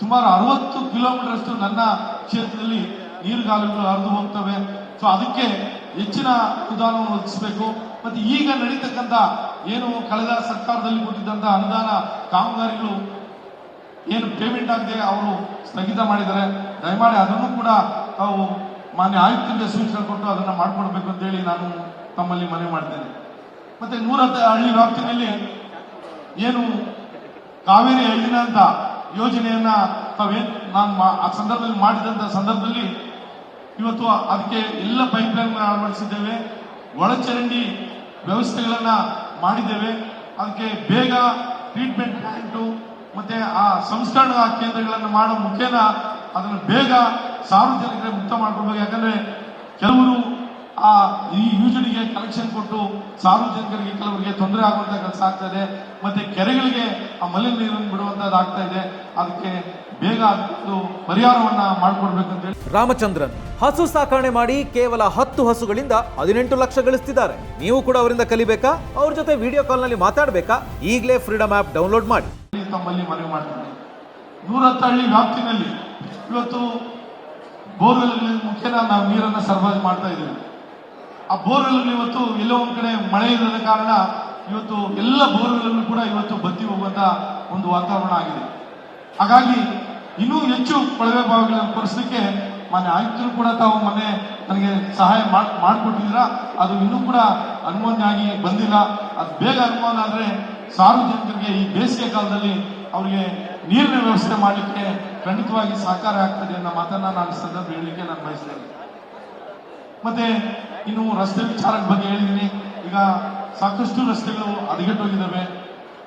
ಸುಮಾರು ಅರವತ್ತು ಕಿಲೋಮೀಟರ್ ಅಷ್ಟು ನನ್ನ ಕ್ಷೇತ್ರದಲ್ಲಿ ನೀರುಗಾಲುಗಳು ಹರಿದು ಹೋಗ್ತವೆ. ಸೊ ಅದಕ್ಕೆ ಹೆಚ್ಚಿನ ಅನುದಾನವನ್ನು ಒದಗಿಸಬೇಕು. ಮತ್ತೆ ಈಗ ನಡೀತಕ್ಕಂಥ ಏನು ಕಳೆದ ಸರ್ಕಾರದಲ್ಲಿ ಕೊಟ್ಟಿದ್ದಂತ ಅನುದಾನ ಕಾಮಗಾರಿಗಳು ಏನು ಪೇಮೆಂಟ್ ಆಗದೆ ಅವರು ಸ್ಥಗಿತ ಮಾಡಿದ್ದಾರೆ. ದಯಮಾಡಿ ಅದನ್ನು ಕೂಡ ತಾವು ಮಾನ್ಯ ಆಯುಕ್ತರಿಗೆ ಸೂಚನೆ ಕೊಟ್ಟು ಅದನ್ನ ಮಾಡಿಕೊಡ್ಬೇಕು ಅಂತ ಹೇಳಿ ನಾನು ತಮ್ಮಲ್ಲಿ ಮನವಿ ಮಾಡ್ತೇನೆ. ಮತ್ತೆ ನೂರ ಹಳ್ಳಿ ವ್ಯಾಪ್ತಿನಲ್ಲಿ ಏನು ಕಾವೇರಿ ಐದಿನ ಅಂತ ಯೋಜನೆಯನ್ನ ತಾವೇನ್ ನಾನು ಆ ಸಂದರ್ಭದಲ್ಲಿ ಮಾಡಿದಂತ ಸಂದರ್ಭದಲ್ಲಿ ಇವತ್ತು ಅದಕ್ಕೆ ಎಲ್ಲ ಪೈಪ್ ಲೈನ್ ಅಳವಡಿಸಿದ್ದೇವೆ. ಒಳಚರಂಡಿ ವ್ಯವಸ್ಥೆಗಳನ್ನ ಮಾಡಿದ್ದೇವೆ. ಅದಕ್ಕೆ ಬೇಗ ಟ್ರೀಟ್ಮೆಂಟ್ ಪ್ಲಾಂಟು ಮತ್ತೆ ಆ ಸಂಸ್ಕರಣಾ ಕೇಂದ್ರಗಳನ್ನು ಮಾಡೋ ಮುಖೇನ ಅದನ್ನು ಬೇಗ ಸಾರ್ವಜನಿಕರಿಗೆ ಮುಕ್ತ ಮಾಡ್ಕೊಡ್ಬೇಕು. ಯಾಕಂದ್ರೆ ಕೆಲವರು ಆ ಈ ಯೋಜನೆಗೆ ಕಲೆಕ್ಷನ್ ಕೊಟ್ಟು ಸಾರ್ವಜನಿಕರಿಗೆ ಕೆಲವರಿಗೆ ತೊಂದರೆ ಆಗುವಂತ ಕೆಲಸ ಆಗ್ತಾ ಇದೆ. ಮತ್ತೆ ಕೆರೆಗಳಿಗೆ ಆ ಮಲಿನ ನೀರನ್ನು ಬಿಡುವಂತದ್ದು ಆಗ್ತಾ ಇದೆ. ಅದಕ್ಕೆ ಬೇಗ ಪರಿಹಾರವನ್ನ ಮಾಡಿಕೊಡ್ಬೇಕು ಅಂತ ಹೇಳಿ. ರಾಮಚಂದ್ರನ್ ಹಸು ಸಾಕಣೆ ಮಾಡಿ ಕೇವಲ ಹತ್ತು ಹಸುಗಳಿಂದ ಹದಿನೆಂಟು ಲಕ್ಷ ಗಳಿಸ್ತಿದ್ದಾರೆ. ನೀವು ಕೂಡ ಅವರಿಂದ ಕಲಿಬೇಕಾ? ಅವ್ರ ಜೊತೆ ವಿಡಿಯೋ ಕಾಲ್ನಲ್ಲಿ ಮಾತಾಡಬೇಕಾ? ಈಗಲೇ ಫ್ರೀಡಮ್ ಆಪ್ ಡೌನ್ಲೋಡ್ ಮಾಡಿ. ತಮ್ಮಲ್ಲಿ ಮನವಿ ಮಾಡ್ತೀನಿ. ನೂರತ್ತು ಹಳ್ಳಿ ವ್ಯಾಪ್ತಿನಲ್ಲಿ ಇವತ್ತು ಬೋರ್ವೆಲ್ ಮುಖೇನ ನಾವು ನೀರನ್ನ ಸರಬರಾಜು ಮಾಡ್ತಾ ಇದ್ದೇವೆ. ಆ ಬೋರ್ವೆಲ್ಗಳು ಇವತ್ತು ಎಲ್ಲೋ ಒಂದು ಕಡೆ ಮಳೆ ಇಲ್ಲದ ಕಾರಣ ಇವತ್ತು ಎಲ್ಲ ಬೋರ್ವೆಲ್ಗಳು ಕೂಡ ಇವತ್ತು ಬತ್ತಿ ಹೋಗುವಂತ ಒಂದು ವಾತಾವರಣ ಆಗಿದೆ. ಹಾಗಾಗಿ ಇನ್ನೂ ಹೆಚ್ಚು ಕೊಳವೆ ಬಾವಿಗಳನ್ನು ಕೊರೆಸಲಿಕ್ಕೆ ಮನೆ ಆಯುಕ್ತರು ಕೂಡ ತಾವು ಮೊನ್ನೆ ನನಗೆ ಸಹಾಯ ಮಾಡಿಕೊಟ್ಟಿದ್ರ ಮಾಡಿಕೊಟ್ಟಿದ್ದೀರಾ. ಅದು ಇನ್ನೂ ಕೂಡ ಅನುಮೋದನೆ ಆಗಿ ಬಂದಿಲ್ಲ. ಅದು ಬೇಗ ಅನುಮೋದನೆ ಆದ್ರೆ ಸಾರ್ವಜನಿಕರಿಗೆ ಈ ಬೇಸಿಗೆ ಕಾಲದಲ್ಲಿ ಅವರಿಗೆ ನೀರಿನ ವ್ಯವಸ್ಥೆ ಮಾಡಲಿಕ್ಕೆ ಖಂಡಿತವಾಗಿ ಸಹಕಾರ ಆಗ್ತದೆ ಅನ್ನೋ ಮಾತನ್ನ ನಾನು ಸಂದರ್ಭ ಹೇಳಲಿಕ್ಕೆ ನಾನು ಬಯಸ್ತೇನೆ. ಮತ್ತೆ ಇನ್ನು ರಸ್ತೆ ವಿಚಾರದ ಬಗ್ಗೆ ಹೇಳಿದ್ದೀನಿ. ಈಗ ಸಾಕಷ್ಟು ರಸ್ತೆಗಳು ಹದಗೆಟ್ಟೋಗಿದ್ದಾವೆ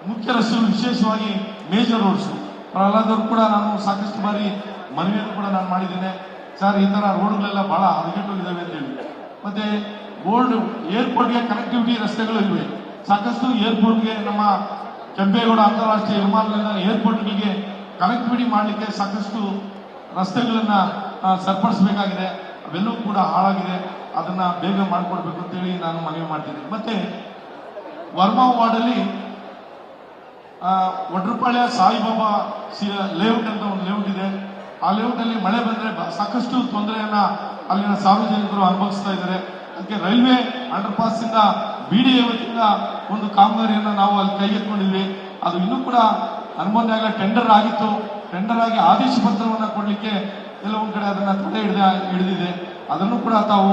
ಮುಖ್ಯ ರಸ್ತೆಗಳು ವಿಶೇಷವಾಗಿ ಮೇಜರ್ ರೋಡ್ಸ್ ಪ್ರಹ್ಲಾದ್ ಅವರು ಕೂಡ ನಾನು ಸಾಕಷ್ಟು ಬಾರಿ ಮನವಿಯನ್ನು ಕೂಡ ನಾನು ಮಾಡಿದ್ದೇನೆ. ಸರ್, ಈ ತರ ರೋಡ್ಗಳೆಲ್ಲ ಬಹಳ ಹದಗೆಟ್ಟೋಗಿದ್ದಾವೆ ಅಂತ ಹೇಳಿ. ಮತ್ತೆ ಓಲ್ಡ್ ಏರ್ಪೋರ್ಟ್ಗೆ ಕನೆಕ್ಟಿವಿಟಿ ರಸ್ತೆಗಳು ಇವೆ. ಸಾಕಷ್ಟು ಏರ್ಪೋರ್ಟ್ಗೆ ನಮ್ಮ ಕೆಂಪೇಗೌಡ ಅಂತಾರಾಷ್ಟ್ರೀಯ ವಿಮಾನ ನಿಲ್ದಾಣ ಏರ್ಪೋರ್ಟ್ಗಳಿಗೆ ಕನೆಕ್ಟಿವಿಟಿ ಮಾಡಲಿಕ್ಕೆ ಸಾಕಷ್ಟು ರಸ್ತೆಗಳನ್ನ ಸರಿಪಡಿಸಬೇಕಾಗಿದೆ. ಅವೆಲ್ಲವೂ ಕೂಡ ಹಾಳಾಗಿದೆ. ಅದನ್ನ ಬೇಗ ಮಾಡಿಕೊಡ್ಬೇಕು ಅಂತೇಳಿ ನಾನು ಮನವಿ ಮಾಡ್ತೀನಿ ಮತ್ತೆ ವರ್ಮಾ ವಾರ್ಡಲ್ಲಿ ಆ, ಒಡ್ರಪಾಳ್ಯ ಸಾಯಿಬಾಬಾ ಲೇಔಟ್ ಅಂತ ಒಂದು ಲೇಔಟ್ ಇದೆ. ಆ ಲೇಔಟ್ ಅಲ್ಲಿ ಮಳೆ ಬಂದ್ರೆ ಸಾಕಷ್ಟು ತೊಂದರೆಯನ್ನ ಅಲ್ಲಿನ ಸಾರ್ವಜನಿಕರು ಅನುಭವಿಸ್ತಾ ಇದ್ದಾರೆ. ಅದಕ್ಕೆ ರೈಲ್ವೆ ಅಂಡರ್ ಪಾಸ್ ಇಂದ ಬಿಡಿಎ ವತಿಯಿಂದ ಒಂದು ಕಾಮಗಾರಿಯನ್ನು ನಾವು ಅಲ್ಲಿ ಕೈಗೆತ್ತಿಕೊಂಡಿದ್ವಿ ಅದು ಇನ್ನೂ ಕೂಡ ಅನುಮೋದನೆ ಆಗಲ್ಲ ಟೆಂಡರ್ ಆಗಿತ್ತು. ಟೆಂಡರ್ ಆಗಿ ಆದೇಶ ಪತ್ರವನ್ನ ಕೊಡ್ಲಿಕ್ಕೆ ಒಂದ್ ಕಡೆ ಅದನ್ನ ತಡೆ ಹಿಡಿದ ಹಿಡಿದಿದೆ. ಅದನ್ನು ಕೂಡ ತಾವು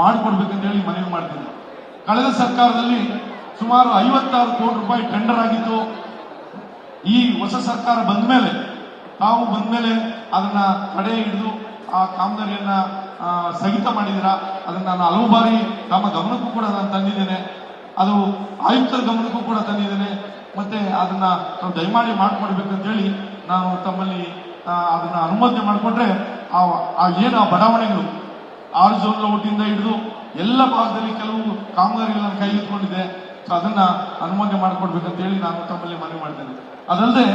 ಮಾಡಿಕೊಡ್ಬೇಕಂತ ಹೇಳಿ ಮನವಿ ಮಾಡ್ತೀನಿ. ಕಳೆದ ಸರ್ಕಾರದಲ್ಲಿ ಸುಮಾರು ಐವತ್ತಾರು ಕೋಟಿ ರೂಪಾಯಿ ಟೆಂಡರ್ ಆಗಿತ್ತು ಈ ಹೊಸ ಸರ್ಕಾರ ಬಂದ ಮೇಲೆ, ತಾವು ಬಂದ ಮೇಲೆ ಅದನ್ನ ತಡೆ ಹಿಡಿದು ಆ ಕಾಮಗಾರಿಯನ್ನ ಸ್ಥಗಿತ ಮಾಡಿದಿರ ಅದನ್ನ ನಾನು ಹಲವು ಬಾರಿ ತಮ್ಮ ಗಮನಕ್ಕೂ ಕೂಡ ನಾನು ತಂದಿದ್ದೇನೆ. ಅದು ಆಯುಕ್ತರ ಗಮನಕ್ಕೂ ಕೂಡ ತಂದಿದ್ದೇನೆ. ಮತ್ತೆ ಅದನ್ನ ದಯಮಾಡಿ ಮಾಡ್ಕೊಡ್ಬೇಕಂತ ಹೇಳಿ ನಾನು ತಮ್ಮಲ್ಲಿ ಅದನ್ನ ಅನುಮೋದನೆ ಮಾಡಿಕೊಂಡ್ರೆ ಆ ಏನು ಆ ಬಡಾವಣೆಗಳು ಆರು ಜೋನ್ ಒಟ್ಟಿಂದ ಹಿಡಿದು ಎಲ್ಲ ಭಾಗದಲ್ಲಿ ಕೆಲವು ಕಾಮಗಾರಿಗಳನ್ನು ಕೈಗೆತ್ತಿಕೊಂಡಿದೆ. ಸೊ ಅದನ್ನ ಅನುಮೋದನೆ ಮಾಡಿಕೊಡ್ಬೇಕಂತ ಹೇಳಿ ನಾನು ತಮ್ಮಲ್ಲಿ ಮನವಿ ಮಾಡ್ತೇನೆ. ಅದಲ್ಲದೆ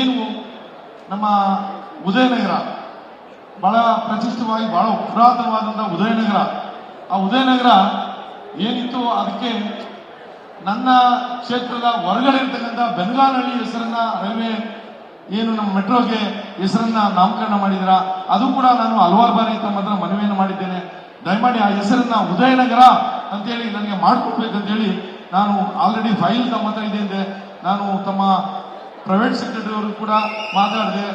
ಏನು ನಮ್ಮ ಉದಯನಗರ ಬಹಳ ಪ್ರತಿಷ್ಠಿತವಾಗಿ, ಬಹಳ ಪುರಾತನವಾದಂತಹ ಉದಯನಗರ. ಆ ಉದಯನಗರ ಏನಿತ್ತು ಅದಕ್ಕೆ ನನ್ನ ಕ್ಷೇತ್ರದ ಹೊರಗಡೆ ಇರ್ತಕ್ಕಂಥ ಬೆಂಗಾನಹಳ್ಳಿ ಹೆಸರನ್ನ ರೈಲ್ವೆ ಏನು ನಮ್ಮ ಮೆಟ್ರೋಗೆ ಹೆಸರನ್ನ ನಾಮಕರಣ ಮಾಡಿದಿರ ಅದು ಕೂಡ ನಾನು ಹಲವಾರು ಬಾರಿ ತಮ್ಮ ಹತ್ರ ಮನವಿಯನ್ನು ಮಾಡಿದ್ದೇನೆ. ದಯಮಾಡಿ ಆ ಹೆಸರನ್ನ ಉದಯನಗರ ಅಂತೇಳಿ ನನಗೆ ಮಾಡಿಕೊಡ್ಬೇಕಂತೇಳಿ ನಾನು ಆಲ್ರೆಡಿ ಫೈಲ್ ತಮ್ಮ ಹತ್ರ ಇದೆ ನಾನು ತಮ್ಮ ಪ್ರೈವೇಟ್ ಸೆಕ್ರೆಟರಿ ಅವರು ಕೂಡ ಮಾತಾಡಿದೆ.